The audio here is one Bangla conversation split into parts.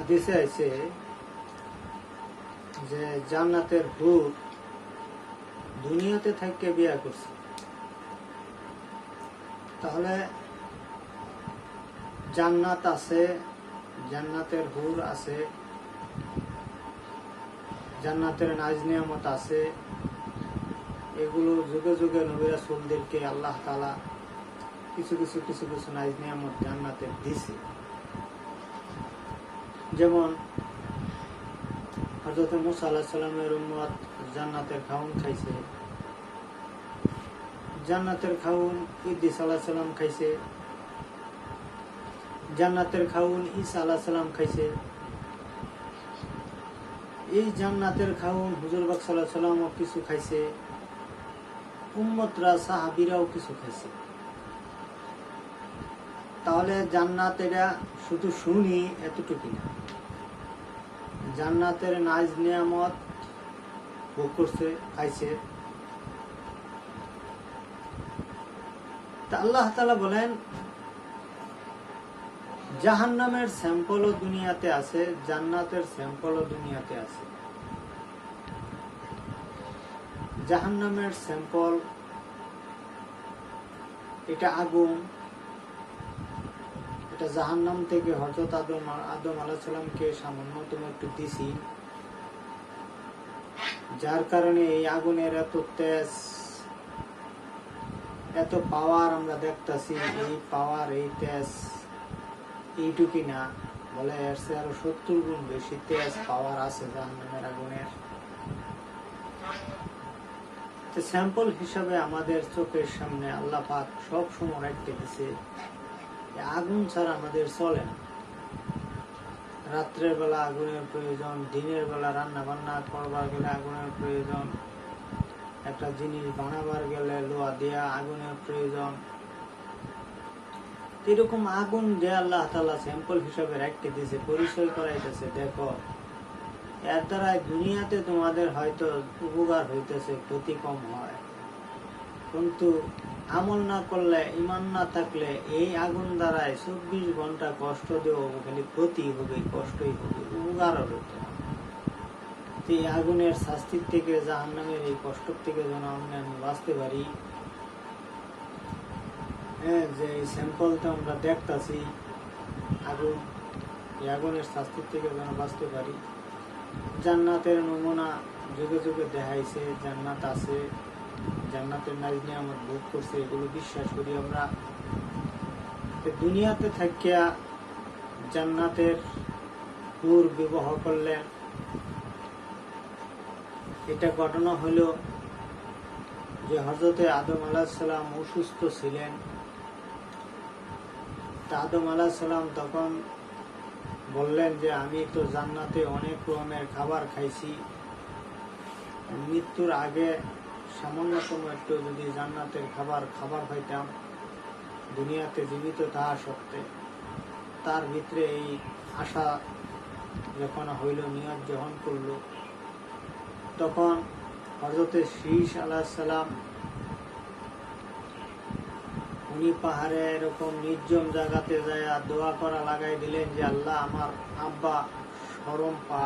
হাদিসে আছে যে জান্নাতের হুর দুনিয়াতে থাকতে বিয়া করছে। তাহলে জান্নাত আছে, জান্নাতের হুর আছে, জান্নাতের নাজ নিয়ামত আছে, এগুলো যুগে যুগে নবীরা সুলদেরকে আল্লাহ তালা কিছু কিছু কিছু কিছু নাজ নিয়ামত জান্নাতে দিছে। যেমন হজরত মুসা আল্লাহ সাল্লামের উম্মত জান্নাতের খাউন খাইছে। জান্নাতের খাউন ইদ্দিস আল্লাহ সাল্লাম খাইছে। জান্নাতের খাউন ঈসা আল্লাহ সাল্লাম খাইছে। এই জান্নাতের খাউন হুজুর বাক সাল্লাহ সাল্লামও কিছু খাইছে। উম্মতরা, সাহাবিরাও কিছু খাইছে। তাহলে জান্নাত এটা শুধু শুনি এতটুকু না। জান্নাতের নাজ নিয়ামত ভোগ করছে, খাইছে। আল্লাহ তালা বলেন জাহান জাহান্নামের স্যাম্পলও দুনিয়াতে আছে, জান্নাতের স্যাম্পলও দুনিয়াতে আছে। জাহান্নামের স্যাম্পল, এটা আগুন এটা জাহান্নাম থেকে হজরত আদম আদম আলাহিসাল্লামকে সামান্যতম একটু দিছি। যার কারণে এই আগুনের এত তেজ, এত পাওয়ার আমরা দেখতাছি এই পাওয়ার, এই তেজ এইটুকুই না, বলে এর চেয়ে আরও সত্তর গুণ বেশি তেজ পাওয়ার আছে জাহান্নামের আগুনের। স্যাম্পল হিসাবে আমাদের চোখের সামনে আল্লাহ পাক সব সময় রাখতে দিছে। আগুন ছাড়া আমাদের চলে না। রাত্রের বেলা আগুনের প্রয়োজন, দিনের বেলা রান্না বান্না করবার গেলে আগুনের প্রয়োজন, একটা জিনিস বানাবার গেলে লোহা দেয়া আগুনের প্রয়োজন। এরকম আগুন যে আল্লাহ তালা স্যাম্পল হিসাবে রাখতে দিয়েছে, পরিচয় করাইতেছে, দেখো। এর দ্বারা দুনিয়াতে তোমাদের হয়তো উপকার হইতেছে, ক্ষতি কম হয়। কিন্তু আমল না করলে ইমান না থাকলে এই আগুন দ্বারায় চব্বিশ ঘণ্টা কষ্ট দেওয়া খালি ক্ষতি হবে, কষ্টই হবে, উপকার হবে। তো এই আগুনের শাস্তির থেকে জাহান নামের এই কষ্ট থেকে যেন আমরা আমি বাঁচতে পারি। হ্যাঁ যে এই স্যাম্পলটা আমরা দেখতাছি, আগুন, এই আগুনের শাস্তির থেকে যেন বাঁচতে পারি। জান্নাতের নমুনা যুগে যুগে দেখাইছে, জান্নাত আছে। জান্নাতের নাজ নিয়ামত ভোগ করছে, এগুলো বিশ্বাস করি আমরা। দুনিয়াতে থাকিয়া জান্নাতের হুর বিবাহ করলেন এটা ঘটনা হলো যে হজরতে আদম আলাহিসাল্লাম অসুস্থ ছিলেন। তা আদম আলাহিসাল্লাম তখন বললেন যে, আমি তো জান্নাতে অনেক রকমের খাবার খাইছি। মৃত্যুর আগে সামান্যতম একটু যদি জান্নাতের খাবার খাবার খাইতাম, দুনিয়াতে জীবিত তাহা সত্ত্বে, তার ভিতরে এই আশা যখন হইল, নিয়ত যখন করল, তখন হজরতে শীষ আলাহিসাল্লাম উনি পাহাড়ে এরকম নির্জন জায়গাতে যায় দোয়া করা লাগাই দিলেন যে, আল্লাহ, আমার আব্বা সরম পা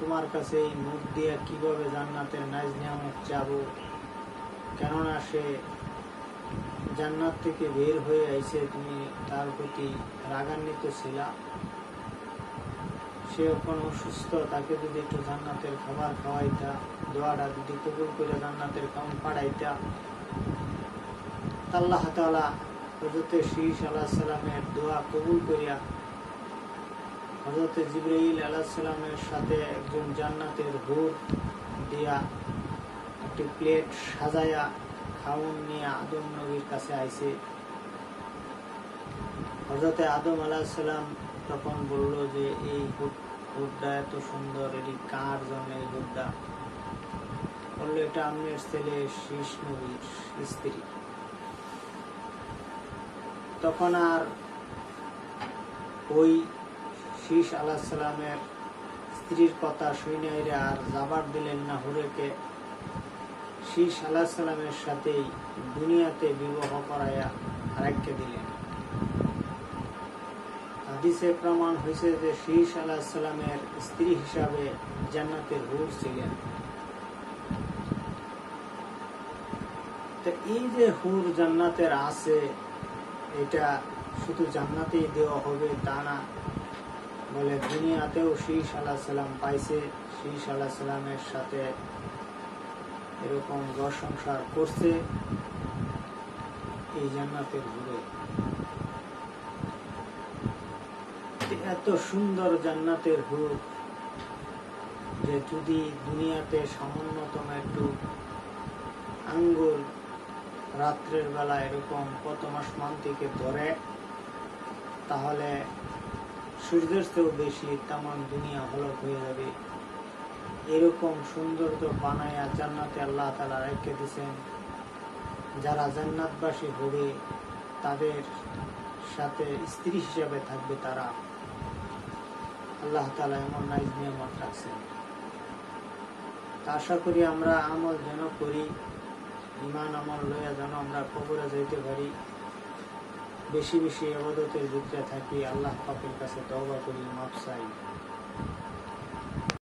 তোমার কাছে এই মুখ দিয়ে কীভাবে জান্নাতের নাজ নিয়ামত চাবো কেননা সে জান্নাত থেকে বের হয়ে আইছে, তুমি তার প্রতি রাগান্বিত ছিলা। সে এখন অসুস্থ, তাকে যদি একটু জান্নাতের খাবার খাওয়াইতা, দোয়াটা যদি কবুল করে জান্নাতের কাম পাড়াইতা আল্লাহ তালা হজরতে শীষ আলাহ সাল্লামের দোয়া কবুল করিয়া হজরতে জিব্রাইল আলাহ সাল্লামের সাথে একজন জান্নাতের হুর দিয়া একটি প্লেট সাজায়া খাউন নিয়ে আদম নবীর কাছে আইছে। হজরতে আদম আলাহ তখন বলল যে, এই হুড- হুডটা এত সুন্দর, এটি কার জন্য এই হুডটা বলল, এটা আমের ছেলে শীষ নবীর স্ত্রী। তখন আর ওই শীষ আলাহ সালামের স্ত্রীর কথা শুনে আর যাবার দিলেন না হুরেকে। শীষ আলাহ সালামের সাথেই দুনিয়াতে বিবাহ করাইয়া রাখতে দিলেন। হাদিসে প্রমাণ হয়েছে যে শীষ আলাহিসাল্লামের স্ত্রী হিসাবে জান্নাতের হুর ছিলেন। তো এই যে হুর জান্নাতের আছে, এটা শুধু জান্নাতেই দেওয়া হবে তা না বলে দুনিয়াতেও শীষ আলাহ সাল্লাম পাইছে শীষ আলাহ সাল্লামের সাথে এরকম ঘর করছে, এই জান্নাতের ঘুরে। এত সুন্দর জান্নাতের হুর যে যদি দুনিয়াতে সামান্যতম একটু আঙ্গুল রাত্রের বেলা এরকম প্রথম মান থেকে ধরে, তাহলে সূর্যের চেয়েও বেশি তামান দুনিয়া হলক হয়ে যাবে। এরকম সৌন্দর্য বানায়া জান্নাতে আল্লাহ তালা রেখে দিয়েছেন যারা জান্নাতবাসী হবে, তাদের সাথে স্ত্রী হিসাবে থাকবে তারা। আল্লাহ তালা এমন নাইজ নিয়ামত রাখছেন। তা আশা করি আমরা আমল যেন করি ইমান আমল লইয়া যেন আমরা কবরে যাইতে পারি। বেশি বেশি আমাদের ভিতরে থাকি আল্লাহ পাকের কাছে তবা করি মাপ চাই।